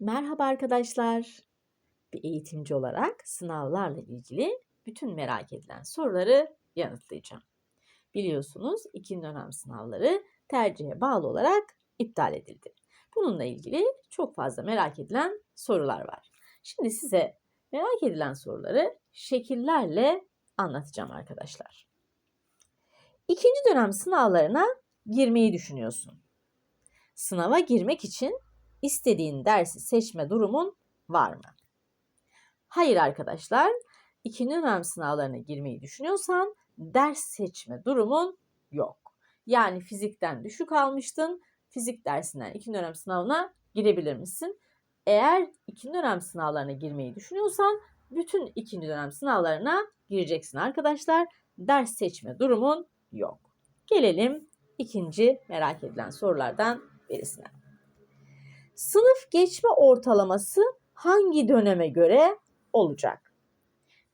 Merhaba arkadaşlar. Bir eğitimci olarak sınavlarla ilgili bütün merak edilen soruları yanıtlayacağım. Biliyorsunuz ikinci dönem sınavları tercihe bağlı olarak iptal edildi. Bununla ilgili çok fazla merak edilen sorular var. Şimdi size merak edilen soruları şekillerle anlatacağım arkadaşlar. İkinci dönem sınavlarına girmeyi düşünüyorsun. Sınava girmek için istediğin dersi seçme durumun var mı? Hayır arkadaşlar. İkinci dönem sınavlarına girmeyi düşünüyorsan ders seçme durumun yok. Yani fizikten düşük almıştın. Fizik dersinden ikinci dönem sınavına girebilir misin? Eğer ikinci dönem sınavlarına girmeyi düşünüyorsan bütün ikinci dönem sınavlarına gireceksin arkadaşlar. Ders seçme durumun yok. Gelelim ikinci merak edilen sorulardan birisine. Sınıf geçme ortalaması hangi döneme göre olacak?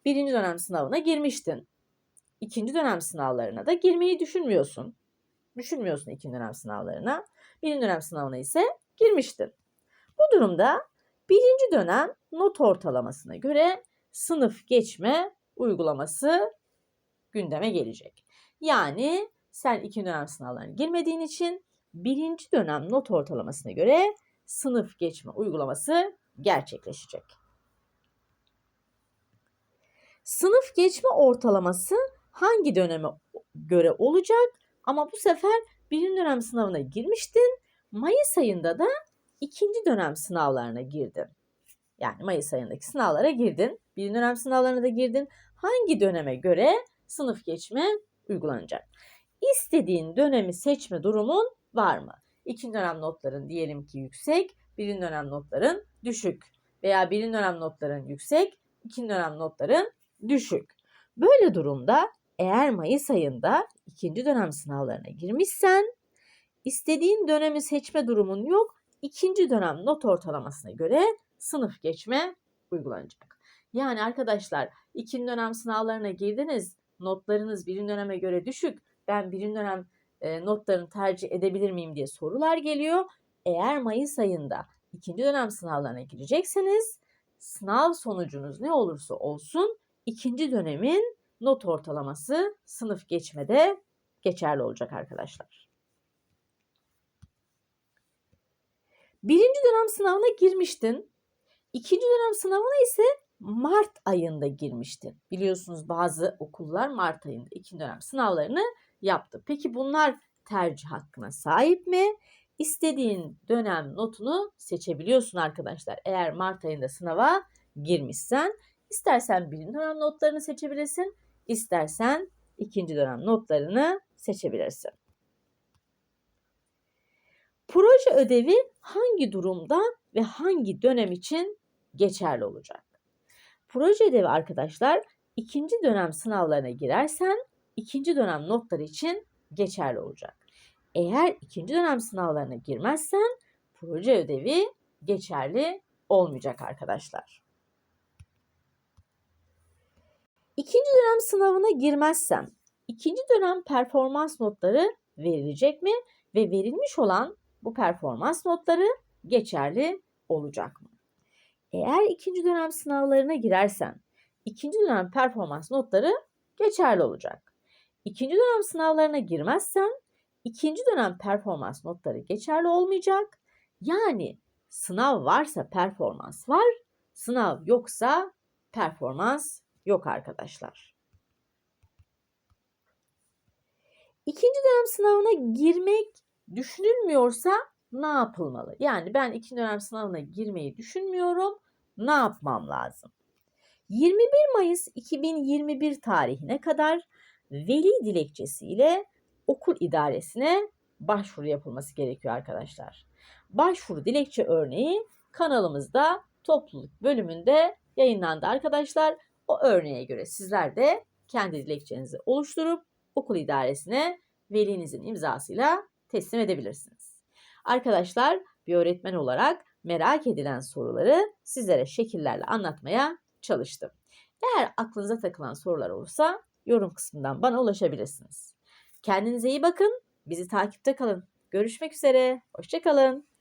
Birinci dönem sınavına girmiştin. İkinci dönem sınavlarına da girmeyi düşünmüyorsun. Düşünmüyorsun ikinci dönem sınavlarına. Birinci dönem sınavına ise girmiştin. Bu durumda birinci dönem not ortalamasına göre sınıf geçme uygulaması gündeme gelecek. Yani sen ikinci dönem sınavlarına girmediğin için birinci dönem not ortalamasına göre sınıf geçme uygulaması gerçekleşecek. Sınıf geçme ortalaması hangi döneme göre olacak? Ama bu sefer birinci dönem sınavına girmiştin. Mayıs ayında da ikinci dönem sınavlarına girdin. Yani Mayıs ayındaki sınavlara girdin. Birinci dönem sınavlarına da girdin. Hangi döneme göre sınıf geçme uygulanacak? İstediğin dönemi seçme durumun var mı? İkinci dönem notların diyelim ki yüksek, birinci dönem notların düşük veya birinci dönem notların yüksek, ikinci dönem notların düşük. Böyle durumda eğer Mayıs ayında ikinci dönem sınavlarına girmişsen istediğin dönemi seçme durumun yok. İkinci dönem not ortalamasına göre sınıf geçme uygulanacak. Yani arkadaşlar ikinci dönem sınavlarına girdiniz. Notlarınız birinci döneme göre düşük. Ben birinci dönem e, notlarını tercih edebilir miyim diye sorular geliyor. Eğer Mayıs ayında ikinci dönem sınavlarına girecekseniz sınav sonucunuz ne olursa olsun ikinci dönemin not ortalaması sınıf geçmede geçerli olacak arkadaşlar. Birinci dönem sınavına girmiştin. İkinci dönem sınavına ise Mart ayında girmiştin. Biliyorsunuz bazı okullar Mart ayında ikinci dönem sınavlarını yaptı. Peki bunlar tercih hakkına sahip mi? İstediğin dönem notunu seçebiliyorsun arkadaşlar. Eğer Mart ayında sınava girmişsen istersen birinci dönem notlarını seçebilirsin, istersen ikinci dönem notlarını seçebilirsin. Proje ödevi hangi durumda ve hangi dönem için geçerli olacak? Proje ödevi arkadaşlar ikinci dönem sınavlarına girersen ikinci dönem notları için geçerli olacak. Eğer ikinci dönem sınavlarına girmezsen proje ödevi geçerli olmayacak arkadaşlar. İkinci dönem sınavına girmezsem ikinci dönem performans notları verilecek mi ve verilmiş olan bu performans notları geçerli olacak mı? Eğer ikinci dönem sınavlarına girersen ikinci dönem performans notları geçerli olacak. İkinci dönem sınavlarına girmezsen ikinci dönem performans notları geçerli olmayacak. Yani sınav varsa performans var, sınav yoksa performans yok arkadaşlar. İkinci dönem sınavına girmek düşünülmüyorsa ne yapılmalı? Yani ben ikinci dönem sınavına girmeyi düşünmüyorum. Ne yapmam lazım? 21 Mayıs 2021 tarihine kadar veli dilekçesiyle okul idaresine başvuru yapılması gerekiyor arkadaşlar. Başvuru dilekçe örneği kanalımızda topluluk bölümünde yayınlandı arkadaşlar. O örneğe göre sizler de kendi dilekçenizi oluşturup okul idaresine velinizin imzasıyla teslim edebilirsiniz. Arkadaşlar bir öğretmen olarak merak edilen soruları sizlere şekillerle anlatmaya çalıştım. Eğer aklınıza takılan sorular olursa yorum kısmından bana ulaşabilirsiniz. Kendinize iyi bakın, bizi takipte kalın. Görüşmek üzere, hoşçakalın.